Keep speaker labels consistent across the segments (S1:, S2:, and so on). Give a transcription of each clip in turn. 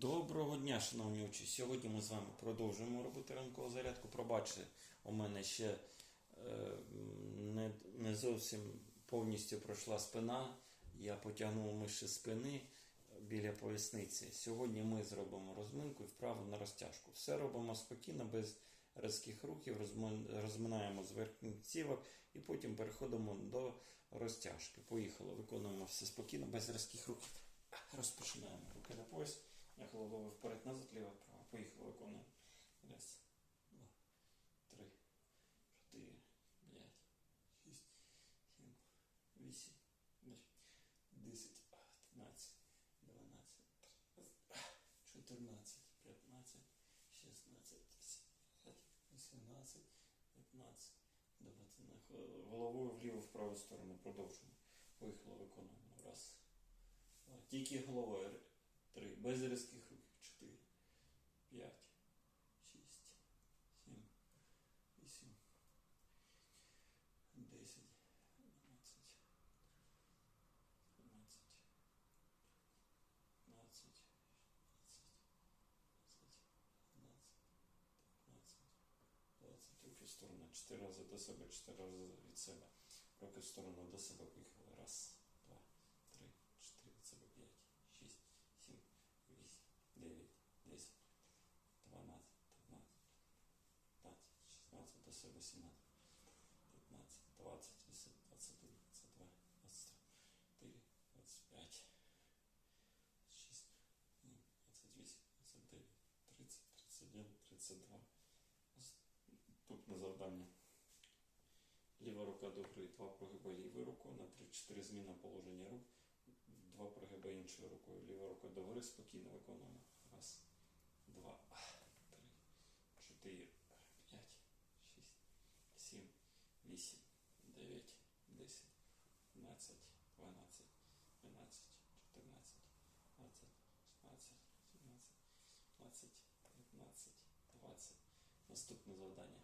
S1: Доброго дня, шановні учні. Сьогодні ми з вами продовжуємо робити ранкову зарядку. Пробачте, у мене ще е, не, не зовсім повністю пройшла спина. Я потягнув миші спини біля поясниці. Сьогодні ми зробимо розминку і вправу на розтяжку. Все робимо спокійно, без різких рухів, розминаємо з верхніх цівок і потім переходимо до розтяжки. Поїхали, виконуємо все спокійно, без різких рухів. Розпочинаємо руки на пояс. Я головою вперед назад, ліво вправо. Поїхали, виконуємо. Раз, два, три, чотири, п'ять, шість, сім, вісім, десять, одинадцять, дванадцять, чотирнадцять, п'ятнадцять, шістнадцять, сімнадцять, вісімнадцять, п'ятнадцять, двадцять. Головою вліво в праву сторону продовжуємо. Поїхали, виконуємо. Раз. Тільки головою. Три. Без різких 5, 6, 7, 8, 10, 12, 13, 15, 20 років сторона, чотири рази до себе, чотири рази від себе. Руки в сторону до себе поїхали. Раз. Двадцять три, двадцять п'ять, шість, сім, двадцять вісім, двадцять дев'ять, тридцять, тридцять один, тридцять два. Наступне завдання. Ліва рука до гри, два прогиби лівою рукою, на 3-4 зміна положення рук, два прогиби іншою рукою. Ліва рука до гори, спокійно виконуємо. Раз, два, три, чотири, п'ять, шість, сім, вісім, дев'ять, десять, одинадцять, дванадцять, тринадцять, чотирнадцять, двадцять, шістнадцять, сімнадцять, двадцять, п'ятнадцять, двадцять. Наступне завдання.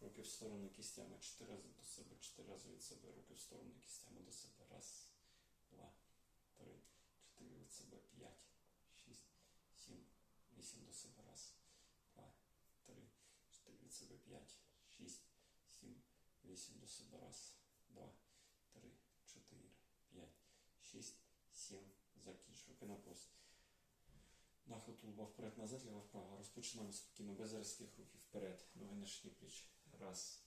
S1: Руки в сторону кистями 4 рази до себе, 4 рази від себе, руки в сторону кистями до себе. Раз, два, три, чотири від себе, п'ять, шість, сім, вісім до себе. Раз, два, три, чотири від себе, п'ять, шість, сім, вісім до себе. Раз, два, три, чотири, п'ять, шість, сім. Закінч. Руки на пост. Нахил тулуба вперед, назад, ліво вправо. Розпочинаємо спокійно, без різких рухів. Вперед. Ноги на шиї пліч. Раз,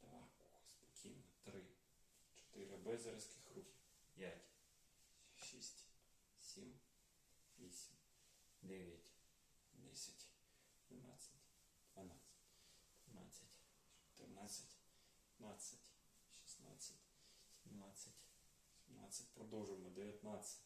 S1: два, спокійно. Три, чотири. Без різких рухів. П'ять, шість, сім, вісім, дев'ять, десять, одинадцять, дванадцять, тринадцять, чотирнадцять, п'ятнадцять, шістнадцять, сімнадцять, сімнадцять. Продовжуємо. Дев'ятнадцять.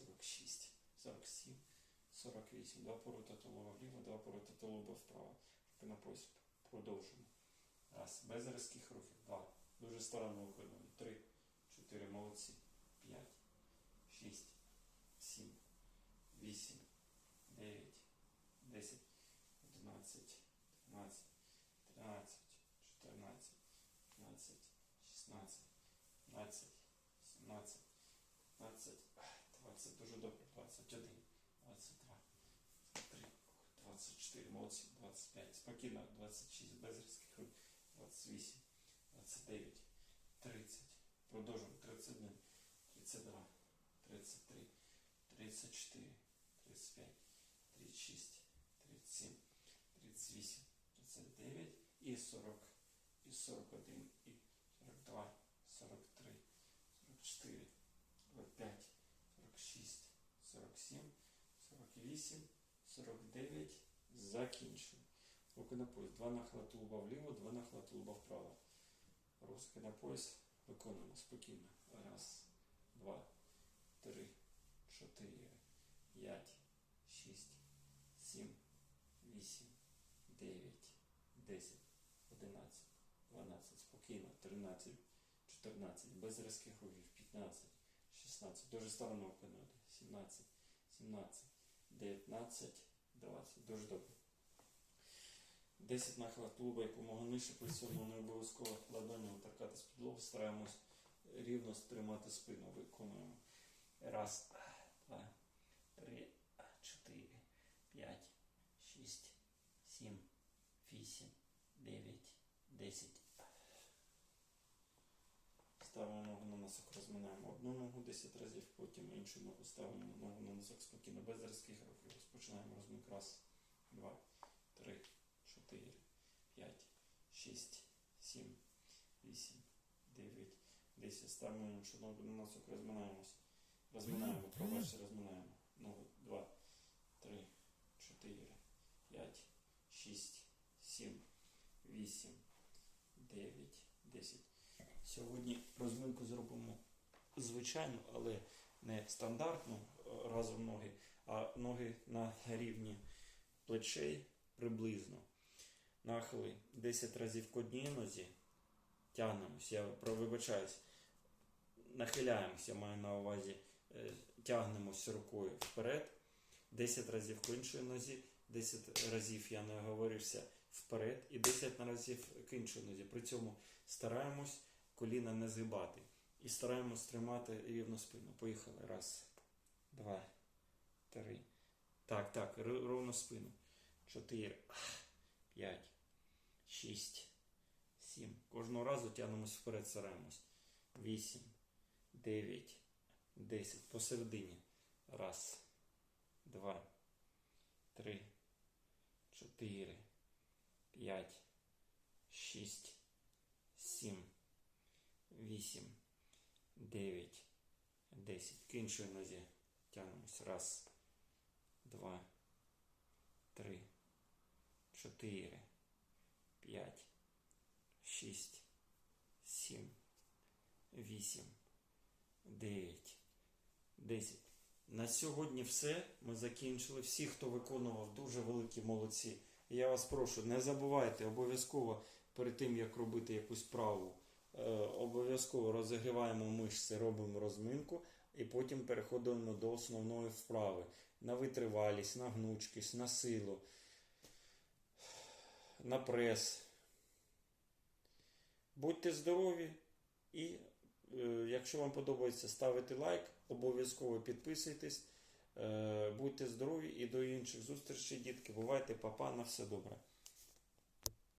S1: 46, 47, 48. Два поворота тулуба вліво, два поворота тулуба вправо. Руки на пояс. Продовжуємо. Раз. Без різких рухів. Два. Дуже старанно виконуємо. Три, чотири. Молодці. П'ять, шість, сім, вісім, дев'ять, десять, одинадцять, дванадцять, тринадцять, чотирнадцять, п'ятнадцять, шістнадцять, п'ятнадцять, сімнадцять. 20, 20, дуже добре, 21, 22, 23, 24, молодці, 25, спокійно, 26, без різких рук, 28, 29, 30, продовжуємо, 31, 32, 33, 34, 35, 36, 48, 49, закінчую. Руки на пояс. Два нахила тулуба вліво, два нахила тулуба вправо. Руки на пояс. Виконуємо спокійно. Раз, два, три, чотири, п'ять, шість, сім, вісім, дев'ять, десять, одинадцять, дванадцять. Спокійно. Тринадцять, чотирнадцять. Без різких рухів. П'ятнадцять, шістнадцять. Дуже старано виконувати. Сімнадцять, сімнадцять. 19, 20. Дуже добре. 10 нахилах тулуба якомога нижче, при цьому не обов'язково ладонями торкатись підлогу. Стараємось рівно стримати спину. Виконуємо. Раз, два, три, чотири, п'ять, шість, сім, вісім, дев'ять, десять. Ставимо ногу на носок, розминаємо одну ногу 10 разів, потім іншу ногу ставимо ногу на носок спокійно, без різких рухів. Розпочинаємо розмик. Раз, два, три, чотири, п'ять, шість, сім, вісім, дев'ять, десять. Ставимо іншу ногу на носок, розминаємось. Розминаємо, пробачте, розминаємо. Ногу. Два, три, чотири, п'ять, шість, сім, вісім. Сьогодні розминку зробимо звичайну, але не стандартну е, разом ноги, а ноги на рівні плечей приблизно. Нахили 10 разів к одній нозі. Тягнемось, я вибачаюсь. Нахиляємося, маю на увазі, е, тягнемося рукою вперед. 10 разів к іншій нозі, 10 разів я не оговорився вперед і 10 разів к іншій нозі. При цьому стараємось коліна не згибати. І стараємось тримати рівну спину. Поїхали. Раз, два, три. Так, так, ровно спину. Чотири, п'ять, шість, сім. Кожного разу тягнемось вперед, стараємось. Вісім, дев'ять, десять. Посередині. Раз, два, три, чотири, п'ять, шість, 8, 9, 10. К іншій нозі тягнемось. Раз, два, три, чотири, п'ять, шість, сім, вісім, дев'ять, десять. На сьогодні все. Ми закінчили. Всі, хто виконував, дуже великі молодці. Я вас прошу, не забувайте обов'язково перед тим, як робити якусь праву обов'язково розігріваємо мишці, робимо розминку і потім переходимо до основної вправи. На витривалість, на гнучкість, на силу, на прес. Будьте здорові і е, якщо вам подобається, ставити лайк, обов'язково підписуйтесь. Е, будьте здорові і до інших зустрічей, дітки. Бувайте, папа, на все добре.